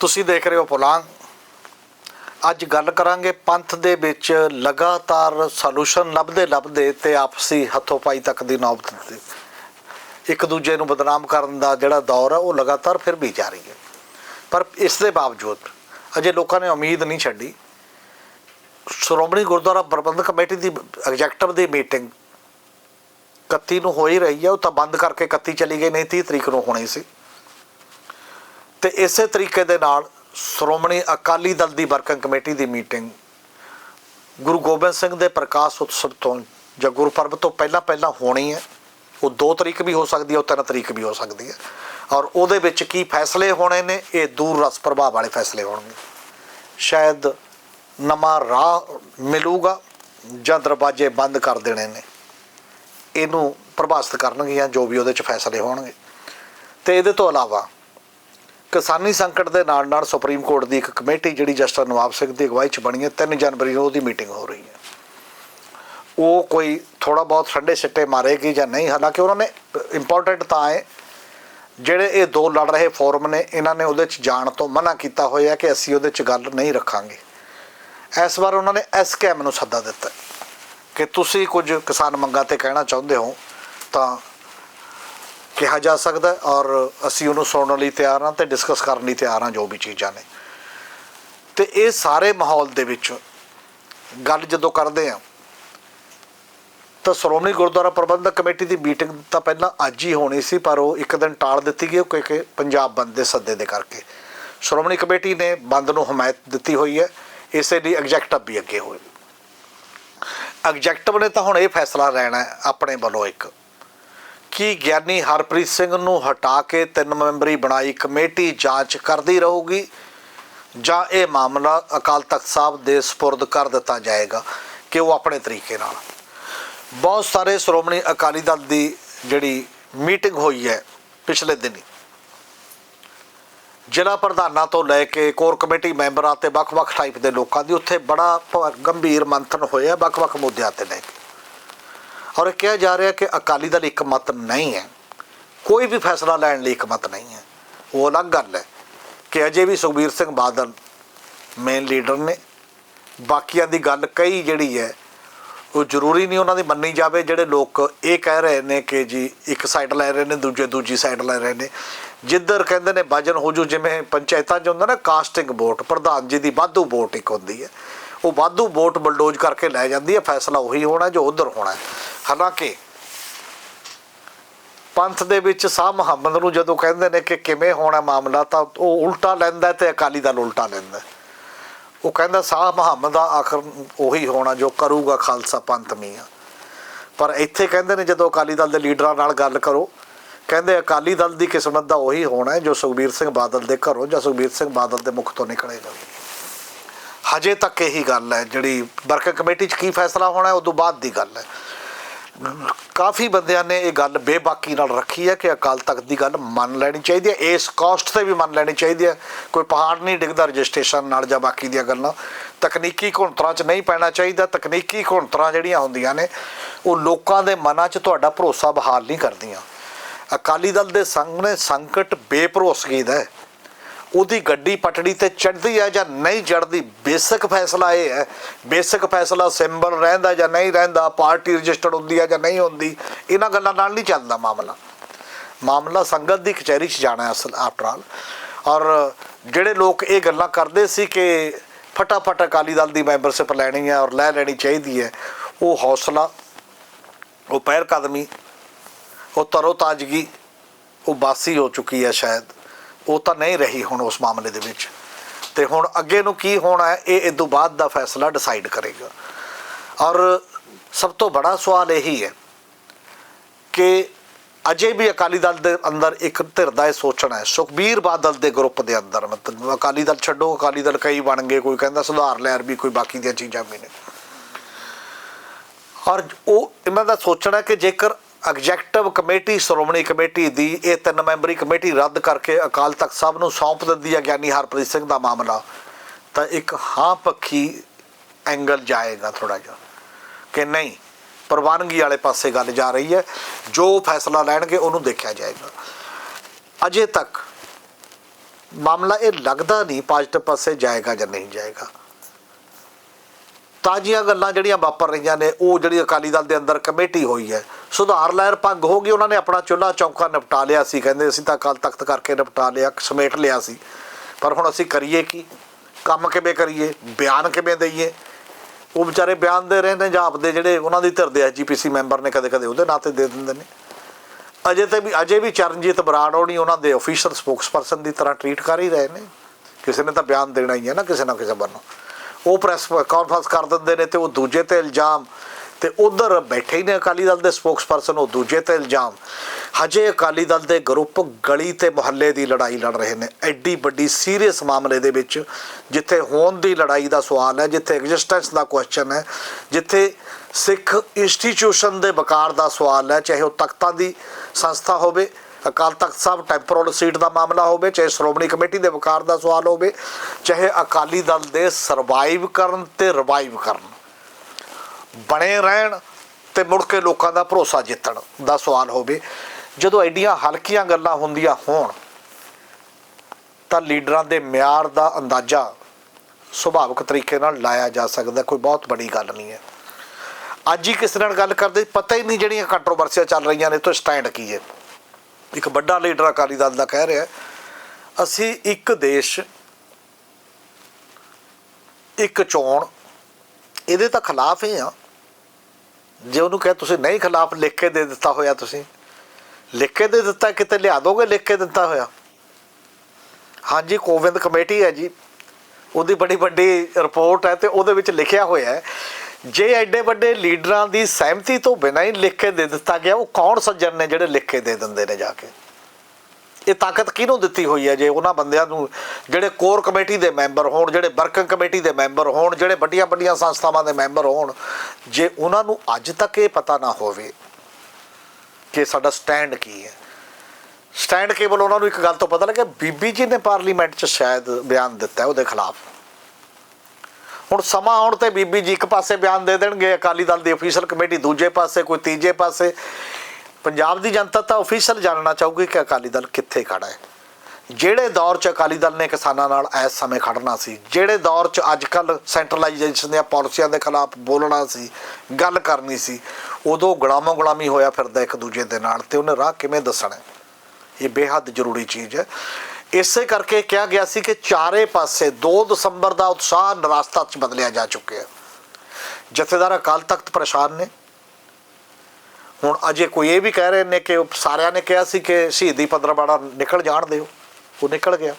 ਤੁਸੀਂ ਦੇਖ ਰਹੇ ਹੋ ਪੁਲਾਂਗ। ਅੱਜ ਗੱਲ ਕਰਾਂਗੇ ਪੰਥ ਦੇ ਵਿੱਚ ਲਗਾਤਾਰ ਸੋਲੂਸ਼ਨ ਲੱਭਦੇ ਲੱਭਦੇ ਤੇ ਆਪਸੀ ਹੱਥੋਂ-ਪਾਈ ਤੱਕ ਦੀ ਨੌਬਤ ਤੇ ਇੱਕ ਦੂਜੇ ਨੂੰ ਬਦਨਾਮ ਕਰਨ ਦਾ ਜਿਹੜਾ ਦੌਰ ਹੈ ਉਹ ਲਗਾਤਾਰ ਫਿਰ ਵੀ ਜਾਰੀ ਹੈ। ਪਰ ਇਸ ਦੇ ਬਾਵਜੂਦ ਅਜੇ ਲੋਕਾਂ ਨੇ ਉਮੀਦ ਨਹੀਂ ਛੱਡੀ। ਸ਼੍ਰੋਮਣੀ ਗੁਰਦੁਆਰਾ ਪ੍ਰਬੰਧਕ ਕਮੇਟੀ ਦੀ ਐਗਜ਼ੈਕਟਿਵ ਦੀ ਮੀਟਿੰਗ 31 ਨੂੰ ਹੋ ਹੀ ਰਹੀ ਹੈ, ਉਹ ਤਾਂ ਬੰਦ ਕਰਕੇ 31 ਚਲੀ ਗਈ, ਨਹੀਂ 30 ਤਰੀਕ ਨੂੰ ਹੋਣੀ ਸੀ। ਤੇ ਇਸੇ ਤਰੀਕੇ ਦੇ ਨਾਲ ਸ਼੍ਰੋਮਣੀ ਅਕਾਲੀ ਦਲ ਦੀ ਵਰਕਿੰਗ ਕਮੇਟੀ ਦੀ ਮੀਟਿੰਗ ਗੁਰੂ ਗੋਬਿੰਦ ਸਿੰਘ ਦੇ ਪ੍ਰਕਾਸ਼ ਉਤਸਵ ਤੋਂ ਜਾਂ ਗੁਰਪੁਰਬ ਤੋਂ ਪਹਿਲਾਂ ਪਹਿਲਾਂ ਹੋਣੀ ਹੈ। ਉਹ 2 ਤਰੀਕ ਵੀ ਹੋ ਸਕਦੀ ਹੈ, ਉਹ 3 ਤਰੀਕ ਵੀ ਹੋ ਸਕਦੀ ਹੈ। ਔਰ ਉਹਦੇ ਵਿੱਚ ਕੀ ਫੈਸਲੇ ਹੋਣੇ ਨੇ, ਇਹ ਦੂਰ ਰਸ ਪ੍ਰਭਾਵ ਵਾਲੇ ਫੈਸਲੇ ਹੋਣਗੇ। ਸ਼ਾਇਦ ਨਵਾਂ ਰਾਹ ਮਿਲੂਗਾ ਜਾਂ ਦਰਵਾਜ਼ੇ ਬੰਦ ਕਰ ਦੇਣੇ ਨੇ। ਇਹਨੂੰ ਪ੍ਰਭਾਸ਼ਿਤ ਕਰਨਗੀਆਂ ਜੋ ਵੀ ਉਹਦੇ ਚ ਫੈਸਲੇ ਹੋਣਗੇ। ਤੇ ਇਹਦੇ ਤੋਂ ਇਲਾਵਾ ਕਿਸਾਨੀ ਸੰਕਟ ਦੇ ਨਾਲ ਨਾਲ ਸੁਪਰੀਮ ਕੋਰਟ ਦੀ ਇੱਕ ਕਮੇਟੀ ਜਿਹੜੀ ਜਸਟਿਸ ਨਵਾਬ ਸਿੰਘ ਦੀ ਅਗਵਾਈ ਚ ਬਣੀ ਹੈ 3 ਜਨਵਰੀ ਨੂੰ ਉਹਦੀ ਮੀਟਿੰਗ ਹੋ ਰਹੀ ਹੈ। ਉਹ ਕੋਈ ਥੋੜਾ ਬਹੁਤ ਠੰਡੇ ਸਿੱਟੇ ਮਾਰੇਗੀ ਜਾਂ ਨਹੀਂ, ਹਾਲਾਂਕਿ ਉਹਨਾਂ ਨੇ ਇੰਪੋਰਟੈਂਟ ਤਾਂ ਹੈ ਜਿਹੜੇ ਇਹ ਦੋ ਲੜ ਰਹੇ ਫੋਰਮ ਨੇ, ਇਹਨਾਂ ਨੇ ਉਹਦੇ ਚ ਜਾਣ ਤੋਂ ਮਨਾ ਕੀਤਾ ਹੋਇਆ ਕਿ ਅਸੀਂ ਉਹਦੇ ਚ ਗੱਲ ਨਹੀਂ ਰੱਖਾਂਗੇ। ਇਸ ਵਾਰ ਉਹਨਾਂ ਨੇ ਐਸਕੇਐਮ ਨੂੰ ਸੱਦਾ ਦਿੱਤਾ ਕਿ ਤੁਸੀਂ ਕੁਝ ਕਿਸਾਨ ਮੰਗਾਂ ਤੇ ਕਹਿਣਾ ਚਾਹੁੰਦੇ ਹੋ, ਤਾਂ ਕਿਹਾ ਜਾ ਸਕਦਾ ਔਰ ਅਸੀਂ ਉਹਨੂੰ ਸੁਣਨ ਲਈ ਤਿਆਰ ਹਾਂ ਤੇ ਡਿਸਕਸ ਕਰਨ ਲਈ ਤਿਆਰ ਹਾਂ ਜੋ ਵੀ ਚੀਜ਼ਾਂ ਨੇ। ਤੇ ਇਹ ਸਾਰੇ ਮਾਹੌਲ ਦੇ ਵਿੱਚ ਗੱਲ ਜਦੋਂ ਕਰਦੇ ਆ ਤਾਂ ਸ਼੍ਰੋਮਣੀ ਗੁਰਦੁਆਰਾ ਪ੍ਰਬੰਧਕ ਕਮੇਟੀ ਦੀ ਮੀਟਿੰਗ ਤਾਂ ਪਹਿਲਾਂ ਅੱਜ ਹੀ ਹੋਣੀ ਸੀ, ਪਰ ਉਹ ਇੱਕ ਦਿਨ ਟਾਲ ਦਿੱਤੀ ਗਈ ਕਿਉਂਕਿ ਪੰਜਾਬ ਬੰਦ ਦੇ ਸੱਦੇ ਦੇ ਕਰਕੇ। ਸ਼੍ਰੋਮਣੀ ਕਮੇਟੀ ਨੇ ਬੰਦ ਨੂੰ ਹਮਾਇਤ ਦਿੱਤੀ ਹੋਈ ਹੈ, ਇਸੇ ਲਈ ਐਗਜ਼ੈਕਟਿਵ ਵੀ ਅੱਗੇ ਹੋਏ। ਐਗਜ਼ੈਕਟਿਵ ਨੇ ਤਾਂ ਹੁਣ ਇਹ ਫੈਸਲਾ ਲੈਣਾ ਆਪਣੇ ਵੱਲੋਂ ਇੱਕ। ਕੀ ਗਿਆਨੀ ਹਰਪ੍ਰੀਤ ਸਿੰਘ ਨੂੰ ਹਟਾ ਕੇ ਤਿੰਨ ਮੈਂਬਰੀ ਬਣਾਈ ਕਮੇਟੀ ਜਾਂਚ ਕਰਦੀ ਰਹੂਗੀ? ਜਾਂ ਇਹ ਮਾਮਲਾ ਅਕਾਲ ਤਖਤ ਸਾਹਿਬ ਦੇ ਸਪੁਰਦ ਕਰ ਦਿੱਤਾ ਜਾਏਗਾ ਕਿ ਉਹ ਆਪਣੇ ਤਰੀਕੇ ਨਾਲ? ਬਹੁਤ ਸਾਰੇ ਸ਼੍ਰੋਮਣੀ ਅਕਾਲੀ ਦਲ ਦੀ ਜਿਹੜੀ ਮੀਟਿੰਗ ਹੋਈ ਹੈ ਪਿਛਲੇ ਦਿਨੀ। ਜ਼ਿਲ੍ਹਾ ਪ੍ਰਧਾਨਾਂ ਤੋਂ ਲੈ ਕੇ ਕੋਰ ਕਮੇਟੀ ਮੈਂਬਰਾਂ ਤੇ ਵੱਖ-ਵੱਖ ਟਾਈਪ ਦੇ ਲੋਕਾਂ ਦੀ ਉੱਥੇ ਬੜਾ ਭ- ਗੰਭੀਰ ਮੰਥਨ ਹੋਇਆ, ਵੱਖ-ਵੱਖ ਮੁੱਦਿਆਂ ਤੇ ਲੈ ਕੇ। ਔਰ ਇਹ ਕਿਹਾ ਜਾ ਰਿਹਾ ਕਿ ਅਕਾਲੀ ਦਲ ਇੱਕ ਮਤ ਨਹੀਂ ਹੈ। ਕੋਈ ਵੀ ਫੈਸਲਾ ਲੈਣ ਲਈ ਇੱਕ ਮਤ ਨਹੀਂ ਹੈ। ਉਹ ਅਲੱਗ ਗੱਲ ਹੈ ਕਿ ਅਜੇ ਵੀ ਸੁਖਬੀਰ ਸਿੰਘ ਬਾਦਲ ਮੇਨ ਲੀਡਰ ਨੇ। ਬਾਕੀਆਂ ਦੀ ਗੱਲ ਕਈ ਜਿਹੜੀ ਹੈ, ਉਹ ਜ਼ਰੂਰੀ ਨਹੀਂ ਉਹਨਾਂ ਦੀ ਮੰਨੀ ਜਾਵੇ। ਜਿਹੜੇ ਲੋਕ ਇਹ ਕਹਿ ਰਹੇ ਨੇ ਕਿ ਜੀ ਇੱਕ ਸਾਈਡ ਲੈ ਰਹੇ ਨੇ, ਦੂਜੇ ਦੂਜੀ ਸਾਈਡ ਲੈ ਰਹੇ ਨੇ। ਜਿੱਧਰ ਕਹਿੰਦੇ ਨੇ ਵਜਨ ਹੋ ਜੂ, ਜਿਵੇਂ ਪੰਚਾਇਤਾਂ 'ਚ ਹੁੰਦਾ ਨਾ ਕਾਸਟਿੰਗ ਵੋਟ ਪ੍ਰਧਾਨ ਜੀ ਦੀ ਵਾਧੂ ਵੋਟ ਇੱਕ ਹੁੰਦੀ ਹੈ। ਉਹ ਵਾਧੂ ਵੋਟ ਬਲਡੋਜ਼ ਕਰਕੇ ਲੈ ਜਾਂਦੀ ਹੈ, ਫੈਸਲਾ ਉਹੀ ਹੋਣਾ ਜੋ ਉਧਰ ਹੋਣਾ ਹੈ। ਹਾਲਾਂਕਿ ਪੰਥ ਦੇ ਵਿੱਚ ਸਾਹ ਮੁਹੰਮਦ ਨੂੰ ਜਦੋਂ ਕਹਿੰਦੇ ਨੇ ਕਿ ਕਿਵੇਂ ਹੋਣਾ ਮਾਮਲਾ, ਤਾਂ ਉਹ ਉਲਟਾ ਲੈਂਦਾ ਤੇ ਅਕਾਲੀ ਦਲ ਉਲਟਾ ਲੈਂਦਾ ਉਹ ਕਹਿੰਦਾ ਸਾਹ ਮੁਹੰਮਦ ਦਾ ਆਖਰ ਉਹੀ ਹੋਣਾ ਜੋ ਕਰੂਗਾ ਖਾਲਸਾ ਪੰਥ ਮੀਆਂ। ਪਰ ਇੱਥੇ ਕਹਿੰਦੇ ਨੇ ਜਦੋਂ ਅਕਾਲੀ ਦਲ ਦੇ ਲੀਡਰਾਂ ਨਾਲ ਗੱਲ ਕਰੋ, ਕਹਿੰਦੇ ਅਕਾਲੀ ਦਲ ਦੀ ਕਿਸਮਤ ਦਾ ਉਹੀ ਹੋਣਾ ਜੋ ਸੁਖਬੀਰ ਸਿੰਘ ਬਾਦਲ ਦੇ ਘਰੋਂ ਜਾਂ ਸੁਖਬੀਰ ਸਿੰਘ ਬਾਦਲ ਦੇ ਮੁਖ ਤੋਂ ਨਿਕਲੇਗਾ ਹਜੇ ਤੱਕ ਇਹੀ ਗੱਲ ਹੈ, ਜਿਹੜੀ ਵਰਕਿੰਗ ਕਮੇਟੀ 'ਚ ਕੀ ਫੈਸਲਾ ਹੋਣਾ ਹੈ ਤੋਂ ਬਾਅਦ ਦੀ ਗੱਲ ਹੈ। ਕਾਫੀ ਬੰਦਿਆਂ ਨੇ ਇਹ ਗੱਲ ਬੇਬਾਕੀ ਨਾਲ ਰੱਖੀ ਹੈ ਕਿ ਅਕਾਲ ਤਖਤ ਦੀ ਗੱਲ ਮੰਨ ਲੈਣੀ ਚਾਹੀਦੀ ਹੈ। ਇਸ ਕਾਸਟ ਤੇ ਵੀ ਮੰਨ ਲੈਣੀ ਚਾਹੀਦੀ ਹੈ। ਕੋਈ ਪਹਾੜ ਨਹੀਂ ਡਿੱਗਦਾ ਰਜਿਸਟ੍ਰੇਸ਼ਨ ਨਾਲ ਜਾਂ ਬਾਕੀ ਦੀਆਂ ਗੱਲਾਂ। ਤਕਨੀਕੀ ਘੁੰਤਰਾਂ 'ਚ ਨਹੀਂ ਪੈਣਾ ਚਾਹੀਦਾ। ਤਕਨੀਕੀ ਘੁੰਤਰਾਂ ਜਿਹੜੀਆਂ ਹੁੰਦੀਆਂ ਨੇ, ਉਹ ਲੋਕਾਂ ਦੇ ਮਨਾਂ 'ਚ ਤੁਹਾਡਾ ਭਰੋਸਾ ਬਹਾਲ ਨਹੀਂ ਕਰਦੀਆਂ। ਅਕਾਲੀ ਦਲ ਦੇ ਸਾਹਮਣੇ ਸੰਕਟ ਬੇਭਰੋਸਗੀ ਦਾ ਹੈ। ਉਹਦੀ ਗੱਡੀ ਪਟੜੀ ਤੇ ਚੜਦੀ ਹੈ ਜਾਂ ਨਹੀਂ ਚੜਦੀ ਬੇਸਿਕ ਫੈਸਲਾ ਇਹ ਹੈ। ਬੇਸਿਕ ਫੈਸਲਾ ਸਿੰਬਲ ਰਹਿੰਦਾ ਜਾਂ ਨਹੀਂ ਰਹਿੰਦਾ, ਪਾਰਟੀ ਰਜਿਸਟਰਡ ਹੁੰਦੀ ਹੈ ਜਾਂ ਨਹੀਂ ਹੁੰਦੀ, ਇਹਨਾਂ ਗੱਲਾਂ ਨਾਲ ਨਹੀਂ ਚੱਲਦਾ ਮਾਮਲਾ। ਮਾਮਲਾ ਸੰਗਤ ਦੀ ਕਚਹਿਰੀ 'ਚ ਜਾਣਾ ਹੈ ਅਸਲ, ਆਫਟਰ ਆਲ। ਔਰ ਜਿਹੜੇ ਲੋਕ ਇਹ ਗੱਲਾਂ ਕਰਦੇ ਸੀ ਕਿ ਫਟਾਫਟ ਅਕਾਲੀ ਦਲ ਦੀ ਮੈਂਬਰਸ਼ਿਪ ਲੈਣੀ ਹੈ ਔਰ ਲੈ ਲੈਣੀ ਚਾਹੀਦੀ ਹੈ, ਉਹ ਹੌਸਲਾ, ਉਹ ਪਹਿਲ ਕਦਮੀ ਉਹ ਤਰੋ ਤਾਜ਼ਗੀ ਉਹ ਬਾਸੀ ਹੋ ਚੁੱਕੀ ਹੈ ਸ਼ਾਇਦ। ਉਹ ਤਾਂ ਨਹੀਂ ਰਹੀ ਹੁਣ ਉਸ ਮਾਮਲੇ ਦੇ ਵਿੱਚ। ਤੇ ਹੁਣ ਅੱਗੇ ਨੂੰ ਕੀ ਹੋਣਾ ਹੈ, ਇਹ ਤੋਂ ਬਾਅਦ ਦਾ ਫੈਸਲਾ ਡਿਸਾਈਡ ਕਰੇਗਾ। ਔਰ ਸਭ ਤੋਂ ਬੜਾ ਸਵਾਲ ਇਹੀ ਹੈ ਕਿ ਅਜੇ ਵੀ ਅਕਾਲੀ ਦਲ ਦੇ ਅੰਦਰ ਇੱਕ ਧਿਰ ਦਾ ਇਹ ਸੋਚਣਾ ਹੈ। ਸੁਖਬੀਰ ਬਾਦਲ ਦੇ ਗਰੁੱਪ ਦੇ ਅੰਦਰ ਮਤਲਬ ਅਕਾਲੀ ਦਲ ਛੱਡੋ, ਅਕਾਲੀ ਦਲ ਕਈ ਬਣ ਗਏ, ਕੋਈ ਕਹਿੰਦਾ ਸੁਧਾਰ ਲਹਿਰ ਵੀ ਕੋਈ ਬਾਕੀ ਦੀਆਂ ਚੀਜ਼ਾਂ ਵੀ ਨੇ। ਔਰ ਉਹ ਇਹਨਾਂ ਦਾ ਸੋਚਣਾ ਕਿ ਜੇਕਰ ਐਗਜ਼ੈਕਟਿਵ ਕਮੇਟੀ, ਸ਼੍ਰੋਮਣੀ ਕਮੇਟੀ ਦੀ ਇਹ ਤਿੰਨ ਮੈਂਬਰੀ ਕਮੇਟੀ ਰੱਦ ਕਰਕੇ ਅਕਾਲ ਤਖਤ ਸਾਹਿਬ ਨੂੰ ਸੌਂਪ ਦਿੰਦੀ ਹੈ ਗਿਆਨੀ ਹਰਪ੍ਰੀਤ ਸਿੰਘ ਦਾ ਮਾਮਲਾ। ਤਾਂ ਇੱਕ ਹਾਂ ਪੱਖੀ ਐਂਗਲ ਜਾਏਗਾ ਥੋੜਾ ਜਿਹਾ ਕਿ ਨਹੀਂ, ਪ੍ਰਵਾਨਗੀ ਵਾਲੇ ਪਾਸੇ ਗੱਲ ਜਾ ਰਹੀ ਹੈ, ਜੋ ਫੈਸਲਾ ਲੈਣਗੇ ਉਹਨੂੰ ਦੇਖਿਆ ਜਾਏਗਾ। ਅਜੇ ਤੱਕ ਮਾਮਲਾ ਇਹ ਲੱਗਦਾ ਨਹੀਂ ਪੋਜ਼ਿਟਿਵ ਪਾਸੇ ਜਾਏਗਾ ਜਾਂ ਨਹੀਂ ਜਾਏਗਾ। ਤਾਜ਼ੀਆਂ ਗੱਲਾਂ ਜਿਹੜੀਆਂ ਵਾਪਰ ਰਹੀਆਂ ਨੇ, ਉਹ ਜਿਹੜੀ ਅਕਾਲੀ ਦਲ ਦੇ ਅੰਦਰ ਕਮੇਟੀ ਹੋਈ ਹੈ। ਸੁਧਾਰ ਲਹਿਰ ਭੰਗ ਹੋ ਗਈ, ਉਹਨਾਂ ਨੇ ਆਪਣਾ ਚੁੱਲ੍ਹਾ ਚੌਂਕਾ ਨਿਪਟਾ ਲਿਆ ਸੀ। ਕਹਿੰਦੇ ਅਸੀਂ ਤਾਂ ਅਕਾਲ ਤਖਤ ਕਰਕੇ ਨਿਪਟਾ ਲਿਆ, ਸਮੇਟ ਲਿਆ ਸੀ। ਪਰ ਹੁਣ ਅਸੀਂ ਕਰੀਏ ਕੀ? ਕੰਮ ਕਿਵੇਂ ਕਰੀਏ? ਬਿਆਨ ਕਿਵੇਂ ਦਈਏ? ਉਹ ਵਿਚਾਰੇ ਬਿਆਨ ਦੇ ਰਹੇ ਨੇ ਜਾਂ ਆਪਦੇ ਜਿਹੜੇ ਉਹਨਾਂ ਦੀ ਧਿਰ ਦੇ ਐਜੀਪੀਸੀ ਮੈਂਬਰ ਨੇ ਕਦੇ ਕਦੇ ਉਹਦੇ ਨਾਂ ਤੇ ਦੇ ਦਿੰਦੇ ਨੇ। ਅਜੇ ਤੇ ਵੀ, ਅਜੇ ਵੀ ਚਰਨਜੀਤ ਬਰਾੜ ਹੋਣੀ ਉਹਨਾਂ ਦੇ ਅਫੀਸ਼ੀਅਲ ਸਪੋਕਸਪਰਸਨ ਦੀ ਤਰ੍ਹਾਂ ਟਰੀਟ ਕਰ ਹੀ ਰਹੇ ਨੇ। ਕਿਸੇ ਨੇ ਤਾਂ ਬਿਆਨ ਦੇਣਾ ਹੀ ਹੈ ਨਾ, ਕਿਸੇ ਨਾ ਕਿਸੇ ਵੱਲੋਂ। ਉਹ ਪ੍ਰੈਸ ਕਾਨਫਰੰਸ ਕਰ ਦਿੰਦੇ ਨੇ ਤੇ ਉਹ ਦੂਜੇ ਤੇ ਇਲਜ਼ਾਮ ਤੇ ਉਧਰ ਬੈਠੇ ਹੀ ਨੇ ਅਕਾਲੀ ਦਲ ਦੇ ਸਪੋਕਸਪਰਸਨ ਉਹ ਦੂਜੇ ਤੇ ਇਲਜ਼ਾਮ। ਹਜੇ ਅਕਾਲੀ ਦਲ ਦੇ ਗਰੁੱਪ ਗਲੀ ਤੇ ਮੁਹੱਲੇ ਦੀ ਲੜਾਈ ਲੜ ਰਹੇ ਨੇ। ਐਡੀ ਵੱਡੀ ਸੀਰੀਅਸ ਮਾਮਲੇ ਦੇ ਵਿੱਚ ਜਿੱਥੇ ਹੋਣ ਦੀ ਲੜਾਈ ਦਾ ਸਵਾਲ ਹੈ, ਜਿੱਥੇ ਐਗਜ਼ਿਸਟੈਂਸ ਦਾ ਕੁਐਸਚਨ ਹੈ, ਜਿੱਥੇ ਸਿੱਖ ਇੰਸਟੀਚਿਊਸ਼ਨ ਦੇ ਵਕਾਰ ਦਾ ਸਵਾਲ ਹੈ, ਚਾਹੇ ਉਹ ਤਖਤਾਂ ਦੀ ਸੰਸਥਾ ਹੋਵੇ ਅਕਾਲ ਤਖਤ ਸਾਹਿਬ ਟੈਂਪੋਰਲ ਸੀਟ ਦਾ ਮਾਮਲਾ ਹੋਵੇ, ਚਾਹੇ ਸ਼੍ਰੋਮਣੀ ਕਮੇਟੀ ਦੇ ਵਕਾਰ ਦਾ ਸਵਾਲ ਹੋਵੇ, ਚਾਹੇ ਅਕਾਲੀ ਦਲ ਦੇ ਸਰਵਾਈਵ ਕਰਨ ਤੇ ਰਿਵਾਈਵ ਕਰਨ। ਬਣੇ ਰਹਿਣ ਤੇ ਮੁੜ ਕੇ ਲੋਕਾਂ ਦਾ ਭਰੋਸਾ ਜਿੱਤਣ ਦਾ ਸਵਾਲ ਹੋਵੇ। ਜਦੋਂ ਐਡੀਆਂ ਹਲਕੀਆਂ ਗੱਲਾਂ ਹੁੰਦੀਆਂ ਹੋਣ, ਤਾਂ ਲੀਡਰਾਂ ਦੇ ਮਿਆਰ ਦਾ ਅੰਦਾਜ਼ਾ ਸੁਭਾਵਿਕ ਤਰੀਕੇ ਨਾਲ ਲਾਇਆ ਜਾ ਸਕਦਾ, ਕੋਈ ਬਹੁਤ ਵੱਡੀ ਗੱਲ ਨਹੀਂ ਹੈ। ਅੱਜ ਹੀ ਕਿਸੇ ਨਾਲ ਗੱਲ ਕਰਦੇ, ਪਤਾ ਹੀ ਨਹੀਂ ਜਿਹੜੀਆਂ ਕੰਟਰੋਵਰਸੀਆਂ ਚੱਲ ਰਹੀਆਂ ਨੇ ਤੋਂ ਸਟੈਂਡ ਕੀ ਹੈ। ਇੱਕ ਵੱਡਾ ਲੀਡਰ ਅਕਾਲੀ ਦਲ ਦਾ ਕਹਿ ਰਿਹਾ ਅਸੀਂ ਇੱਕ ਦੇਸ਼, ਇੱਕ ਚੋਣ, ਇਹਦੇ ਤਾਂ ਖਿਲਾਫ ਹੀ ਆ ਜੇ ਉਹਨੂੰ ਕਹੇ ਤੁਸੀਂ ਨਹੀਂ ਖਿਲਾਫ ਲਿਖ ਕੇ ਦੇ ਦਿੱਤਾ ਹੋਇਆ ਤੁਸੀਂ, ਲਿਖ ਕੇ ਦੇ ਦਿੱਤਾ, ਕਿਤੇ ਲਿਆ ਦੋਗੇ ਲਿਖ ਕੇ ਦਿੱਤਾ ਹੋਇਆ? ਹਾਂਜੀ, ਕੋਵਿੰਦ ਕਮੇਟੀ ਹੈ ਜੀ। ਉਹਦੀ ਬੜੀ ਵੱਡੀ ਰਿਪੋਰਟ ਹੈ ਤੇ ਉਹਦੇ ਵਿੱਚ ਲਿਖਿਆ ਹੋਇਆ ਹੈ ਜੇ ਐਡੇ ਵੱਡੇ ਲੀਡਰਾਂ ਦੀ ਸਹਿਮਤੀ ਤੋਂ ਬਿਨਾਂ ਹੀ ਲਿਖ ਕੇ ਦੇ ਦਿੱਤਾ ਗਿਆ, ਉਹ ਕੌਣ ਸੱਜਣ ਨੇ ਜਿਹੜੇ ਲਿਖ ਕੇ ਦੇ ਦਿੰਦੇ ਨੇ ਜਾ ਕੇ? ਇਹ ਤਾਕਤ ਕਿਹਨੂੰ ਦਿੱਤੀ ਹੋਈ ਹੈ ਜੇ ਉਹਨਾਂ ਬੰਦਿਆਂ ਨੂੰ ਜਿਹੜੇ ਕੋਰ ਕਮੇਟੀ ਦੇ ਮੈਂਬਰ ਹੋਣ, ਜਿਹੜੇ ਵਰਕਿੰਗ ਕਮੇਟੀ ਦੇ ਮੈਂਬਰ ਹੋਣ, ਜਿਹੜੇ ਵੱਡੀਆਂ ਵੱਡੀਆਂ ਸੰਸਥਾਵਾਂ ਦੇ ਮੈਂਬਰ ਹੋਣ, ਜੇ ਉਹਨਾਂ ਨੂੰ ਅੱਜ ਤੱਕ ਇਹ ਪਤਾ ਨਾ ਹੋਵੇ ਕਿ ਸਾਡਾ ਸਟੈਂਡ ਕੀ ਹੈ। ਸਟੈਂਡ ਕੇਵਲ ਉਹਨਾਂ ਨੂੰ ਇੱਕ ਗੱਲ ਤੋਂ ਪਤਾ ਲੱਗਿਆ, ਬੀਬੀ ਜੀ ਨੇ ਪਾਰਲੀਮੈਂਟ 'ਚ ਸ਼ਾਇਦ ਬਿਆਨ ਦਿੱਤਾ ਉਹਦੇ ਖਿਲਾਫ। ਹੁਣ ਸਮਾਂ ਆਉਣ ਤੇ ਬੀਬੀ ਜੀ ਇੱਕ ਪਾਸੇ ਬਿਆਨ ਦੇ ਦੇਣਗੇ, ਅਕਾਲੀ ਦਲ ਦੀ ਅਫੀਸ਼ੀਅਲ ਕਮੇਟੀ ਦੂਜੇ ਪਾਸੇ, ਕੋਈ ਤੀਜੇ ਪਾਸੇ। ਪੰਜਾਬ ਦੀ ਜਨਤਾ ਤਾਂ ਅਫੀਸ਼ੀਅਲ ਜਾਣਨਾ ਚਾਹੂਗੀ ਕਿ ਅਕਾਲੀ ਦਲ ਕਿੱਥੇ ਖੜਾ ਹੈ। ਜਿਹੜੇ ਦੌਰ 'ਚ ਅਕਾਲੀ ਦਲ ਨੇ ਕਿਸਾਨਾਂ ਨਾਲ ਇਸ ਸਮੇਂ ਖੜਨਾ ਸੀ, ਜਿਹੜੇ ਦੌਰ 'ਚ ਅੱਜ ਕੱਲ ਸੈਂਟਰਲਾਈਜੇਸ਼ਨ ਦੀਆਂ ਪਾਲਿਸੀਆਂ ਦੇ ਖਿਲਾਫ ਬੋਲਣਾ ਸੀ, ਗੱਲ ਕਰਨੀ ਸੀ, ਉਦੋਂ ਗੁਲਾਮੋ ਗੁਲਾਮੀ ਹੋਇਆ ਫਿਰਦਾ ਇੱਕ ਦੂਜੇ ਦੇ ਨਾਲ ਤੇ ਉਹਨੇ ਰਾਹ ਕਿਵੇਂ ਦੱਸਣਾ ਇਹ ਬੇਹੱਦ ਜ਼ਰੂਰੀ ਚੀਜ਼ ਹੈ। ਇਸੇ ਕਰਕੇ ਕਿਹਾ ਗਿਆ ਸੀ ਕਿ ਚਾਰੇ ਪਾਸੇ 2 ਦਸੰਬਰ ਦਾ ਉਤਸ਼ਾਹ ਨਿਰਾਸਤਾ 'ਚ ਬਦਲਿਆ ਜਾ ਚੁੱਕਿਆ ਜਥੇਦਾਰ ਅਕਾਲ ਤਖਤ ਪਰੇਸ਼ਾਨ ਨੇ। ਹੁਣ ਅਜੇ ਕੋਈ ਇਹ ਵੀ ਕਹਿ ਰਹੇ ਨੇ ਕਿ ਸਾਰਿਆਂ ਨੇ ਕਿਹਾ ਸੀ ਕਿ ਸ਼ਹੀਦੀ ਪੰਦਰਵਾੜਾ ਨਿਕਲ ਜਾਣ ਦਿਓ। ਉਹ ਨਿਕਲ ਗਿਆ।